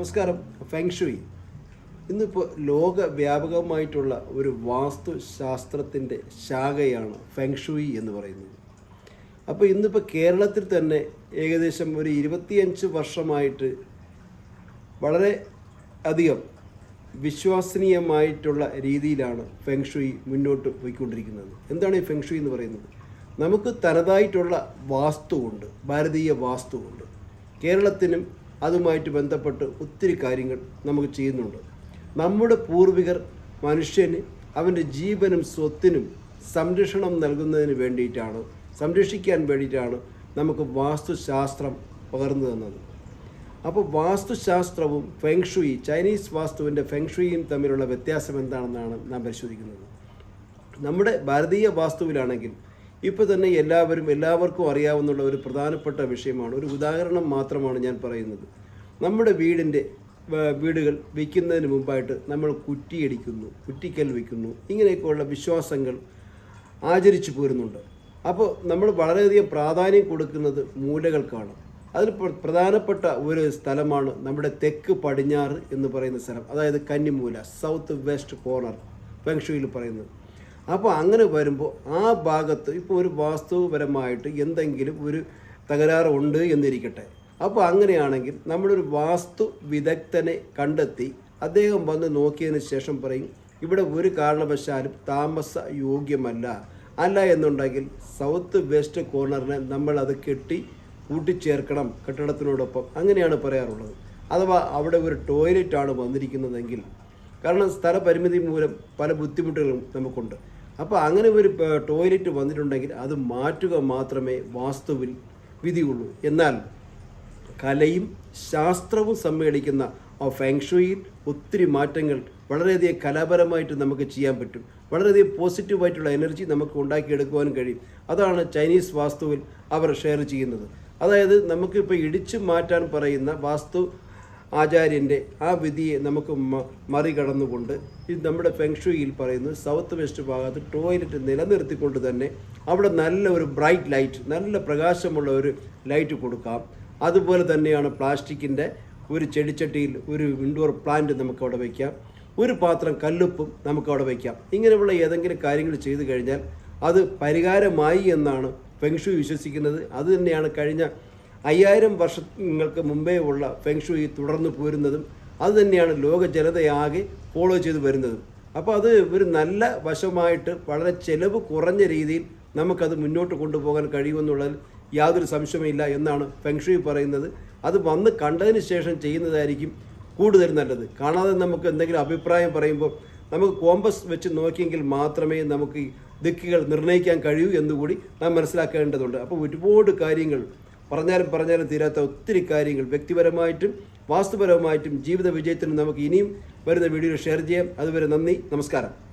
നമസ്കാരം. ഫെങ്ഷുയി ഇന്നിപ്പോൾ ലോകവ്യാപകമായിട്ടുള്ള ഒരു വാസ്തുശാസ്ത്രത്തിന്റെ ശാഖയാണ് ഫെങ്ഷുയി എന്ന് പറയുന്നത്. അപ്പോൾ ഇന്നിപ്പോൾ കേരളത്തിൽ തന്നെ ഏകദേശം ഒരു ഇരുപത്തിയഞ്ച് വർഷമായിട്ട് വളരെ അധികം വിശ്വസനീയമായിട്ടുള്ള രീതിയിലാണ് ഫെങ്ഷുയി മുന്നോട്ട് പോയിക്കൊണ്ടിരിക്കുന്നത്. എന്താണ് ഈ ഫെങ്ഷുയി എന്ന് പറയുന്നത്? നമുക്ക് തനതായിട്ടുള്ള വാസ്തുവുണ്ട്. ഭാരതീയ വാസ്തുവുണ്ട്. കേരളത്തിനും അതുമായിട്ട് ബന്ധപ്പെട്ട് ഒത്തിരി കാര്യങ്ങൾ നമുക്ക് ചെയ്യുന്നുണ്ട്. നമ്മുടെ പൂർവികർ മനുഷ്യന് അവന്റെ ജീവനും സ്വത്തിനും സംരക്ഷണം നൽകുന്നതിന് വേണ്ടിയിട്ടാണ് സംരക്ഷിക്കാൻ വേണ്ടിയിട്ടാണ് നമുക്ക് വാസ്തുശാസ്ത്രം പകർന്നു തന്നത്. അപ്പോൾ വാസ്തുശാസ്ത്രവും ഫെങ്ഷുയി ചൈനീസ് വാസ്തുവിന്റെ ഫെങ്ഷുയിയും തമ്മിലുള്ള വ്യത്യാസം എന്താണെന്നാണ് നാം പരിശോധിക്കുന്നത്. നമ്മുടെ ഭാരതീയ വാസ്തുവിലാണെങ്കിൽ ഇപ്പോൾ തന്നെ എല്ലാവരും എല്ലാവർക്കും അറിയാവുന്ന ഒരു പ്രധാനപ്പെട്ട വിഷയമാണ്. ഒരു ഉദാഹരണം മാത്രമാണ് ഞാൻ പറയുന്നത്. നമ്മുടെ വീടിന്റെ വീടുകൾ വയ്ക്കുന്നതിന് മുമ്പായിട്ട് നമ്മൾ കുറ്റിയടിക്കുന്നു കുറ്റിക്കൽ വയ്ക്കുന്നു ഇങ്ങനെയൊക്കെയുള്ള വിശ്വാസങ്ങൾ ആചരിച്ചു പോരുന്നുണ്ട്. അപ്പോൾ നമ്മൾ വളരെയധികം പ്രാധാന്യം കൊടുക്കുന്നത് മൂലകൾക്കാണ് അതിൽ പ്രധാനപ്പെട്ട ഒരു സ്ഥലമാണ് നമ്മുടെ തെക്ക് പടിഞ്ഞാറ് എന്ന് പറയുന്ന സ്ഥലം. അതായത് കന്നിമൂല സൗത്ത് വെസ്റ്റ് കോർണർ ഫെങ്ഷുയിൽ പറയുന്നത്. അപ്പോൾ അങ്ങനെ വരുമ്പോൾ ആ ഭാഗത്ത് ഇപ്പോൾ ഒരു വാസ്തുപരമായിട്ട് എന്തെങ്കിലും ഒരു തകരാറ് ഉണ്ട് എന്നിരിക്കട്ടെ. അപ്പോൾ അങ്ങനെയാണെങ്കിൽ നമ്മളൊരു വാസ്തു വിദഗ്ധനെ കണ്ടെത്തി അദ്ദേഹം വന്ന് നോക്കിയതിന് ശേഷം പറയും ഇവിടെ ഒരു കാരണവശാലും താമസ യോഗ്യമല്ല. അല്ല എന്നുണ്ടെങ്കിൽ സൗത്ത് വെസ്റ്റ് കോർണറിനെ നമ്മൾ അത് കെട്ടി കൂട്ടിച്ചേർക്കണം കെട്ടിടത്തിനോടൊപ്പം. അങ്ങനെയാണ് പറയാറുള്ളത്. അഥവാ അവിടെ ഒരു ടോയ്ലറ്റാണ് വന്നിരിക്കുന്നതെങ്കിൽ കാരണം സ്ഥലപരിമിതി മൂലം പല ബുദ്ധിമുട്ടുകളും നമുക്കുണ്ട്. അപ്പോൾ അങ്ങനെ ഒരു ടോയ്ലറ്റ് വന്നിട്ടുണ്ടെങ്കിൽ അത് മാറ്റുക മാത്രമേ വാസ്തുവിൽ വിധിയുള്ളൂ. എന്നാൽ കലയും ശാസ്ത്രവും സമ്മേളിക്കുന്ന ആ ഫെങ്ഷുയിൽ ഒത്തിരി മാറ്റങ്ങൾ വളരെയധികം കലാപരമായിട്ട് നമുക്ക് ചെയ്യാൻ പറ്റും. വളരെയധികം പോസിറ്റീവായിട്ടുള്ള എനർജി നമുക്ക് ഉണ്ടാക്കിയെടുക്കുവാനും കഴിയും. അതാണ് ചൈനീസ് വാസ്തുവിൽ അവർ ഷെയർ ചെയ്യുന്നത്. അതായത് നമുക്കിപ്പോൾ ഇടിച്ചു മാറ്റാൻ പറയുന്ന വാസ്തു ആചാര്യന്റെ ആ വിധിയെ നമുക്ക് മറികടന്നുകൊണ്ട് ഇത് നമ്മുടെ ഫെങ്ഷുയിൽ പറയുന്നത് സൗത്ത് വെസ്റ്റ് ഭാഗത്ത് ടോയ്ലറ്റ് നിലനിർത്തിക്കൊണ്ട് തന്നെ അവിടെ നല്ല ഒരു ബ്രൈറ്റ് ലൈറ്റ് നല്ല പ്രകാശമുള്ള ഒരു ലൈറ്റ് കൊടുക്കാം. അതുപോലെ തന്നെയാണ് പ്ലാസ്റ്റിക്കിന്റെ ഒരു ചെടിച്ചട്ടിയിൽ ഒരു ഇൻഡോർ പ്ലാന്റ് നമുക്ക് അവിടെ വയ്ക്കാം ഒരു പാത്രം കല്ലുപ്പും നമുക്ക് അവിടെ വയ്ക്കാം ഇങ്ങനെയുള്ള ഏതെങ്കിലും കാര്യങ്ങൾ ചെയ്തു കഴിഞ്ഞാൽ അത് പരിഹാരമായി എന്നാണ് ഫെങ്ഷു വിശ്വസിക്കുന്നത്. അത് തന്നെയാണ് കഴിഞ്ഞ അയ്യായിരം വർഷങ്ങൾക്ക് മുമ്പേ ഉള്ള ഫെങ്ഷുയി തുടർന്നു പോരുന്നതും അതുതന്നെയാണ് ലോക ജനതയാകെ ഫോളോ ചെയ്ത് വരുന്നതും. അപ്പോൾ അത് ഒരു നല്ല വശമായിട്ട് വളരെ ചെലവ് കുറഞ്ഞ രീതിയിൽ നമുക്കത് മുന്നോട്ട് കൊണ്ടുപോകാൻ കഴിയുമെന്നുള്ളതിൽ യാതൊരു സംശയമില്ല എന്നാണ് ഫെങ്ഷുയി പറയുന്നത്. അത് വന്ന് കണ്ടതിന് ശേഷം ചെയ്യുന്നതായിരിക്കും കൂടുതൽ നല്ലത്. കാണാതെ നമുക്ക് എന്തെങ്കിലും അഭിപ്രായം പറയുമ്പോൾ നമുക്ക് കോമ്പസ് വെച്ച് നോക്കിയെങ്കിൽ മാത്രമേ നമുക്ക് ദിക്കുകൾ നിർണയിക്കാൻ കഴിയൂ എന്നുകൂടി നാം മനസ്സിലാക്കേണ്ടതുണ്ട്. അപ്പോൾ ഒരുപാട് കാര്യങ്ങൾ പറഞ്ഞാലും പറഞ്ഞാലും തീരാത്ത ഒത്തിരി കാര്യങ്ങൾ. വ്യക്തിപരമായിട്ടും വാസ്തുപരമായിട്ടും ജീവിത വിജയത്തിനും നമുക്ക് ഇനിയും വരുന്ന വീഡിയോ ഷെയർ ചെയ്യാം. അതുവരെ നന്ദി നമസ്കാരം.